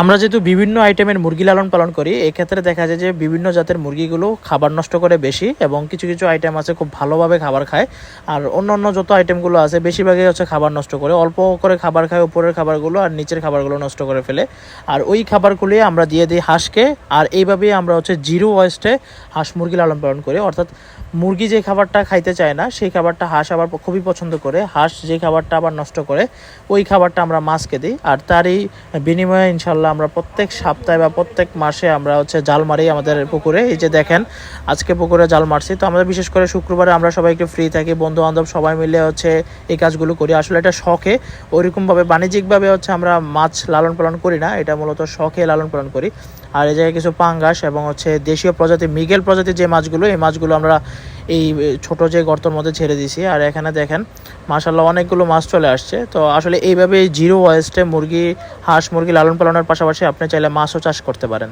আমরা যেহেতু বিভিন্ন আইটেমের মুরগি লালন পালন করি, এক্ষেত্রে দেখা যায় যে বিভিন্ন জাতের মুরগিগুলো খাবার নষ্ট করে বেশি এবং কিছু কিছু আইটেম আছে খুব ভালোভাবে খাবার খায়। আর অন্য অন্য যত আইটেমগুলো আছে বেশিরভাগই হচ্ছে খাবার নষ্ট করে, অল্প করে খাবার খায়, উপরের খাবারগুলো আর নিচের খাবারগুলো নষ্ট করে ফেলে। আর ওই খাবারগুলি আমরা দিয়ে দিই হাঁসকে, আর এইভাবেই আমরা হচ্ছে জিরো ওয়েস্টে হাঁস মুরগি লালন পালন করি। অর্থাৎ মুরগি যে খাবারটা খাইতে চায় না, সেই খাবারটা হাঁস আবার খুবই পছন্দ করে। হাঁস যে খাবারটা আবার নষ্ট করে, ওই খাবারটা আমরা মাছকে দিই। আর তারই বিনিময়ে ইনশাল্লাহ আমরা প্রত্যেক সপ্তাহে বা প্রত্যেক মাসে আমরা হচ্ছে জাল মারি আমাদের পুকুরে। এই যে দেখেন, আজকে পুকুরে জাল মারছি। তো আমাদের বিশেষ করে শুক্রবারে আমরা সবাই একটু ফ্রি থাকি বন্ধু বান্ধব সবাই মিলে হচ্ছে এই কাজগুলো করি। আসলে এটা শখে। ওইরকমভাবে বাণিজ্যিকভাবে হচ্ছে আমরা মাছ লালন পালন করি না, এটা মূলত শখে লালন পালন করি। আর এই জায়গায় কিছু পাঙ্গাস এবং হচ্ছে দেশীয় প্রজাতি, মিগেল প্রজাতির যে মাছগুলো, এই মাছগুলো আমরা এই ছোট যে গর্তর মধ্যে ছেড়ে দিছি আর এখানে দেখেন মাশাল্লাহ অনেকগুলো মাছ চলে আসছে। তো আসলে এইভাবে জিরো ওয়েস্টে মুরগি, হাঁস মুরগি লালন পালনের পাশাপাশি আপনি চাইলে মাছও চাষ করতে পারেন।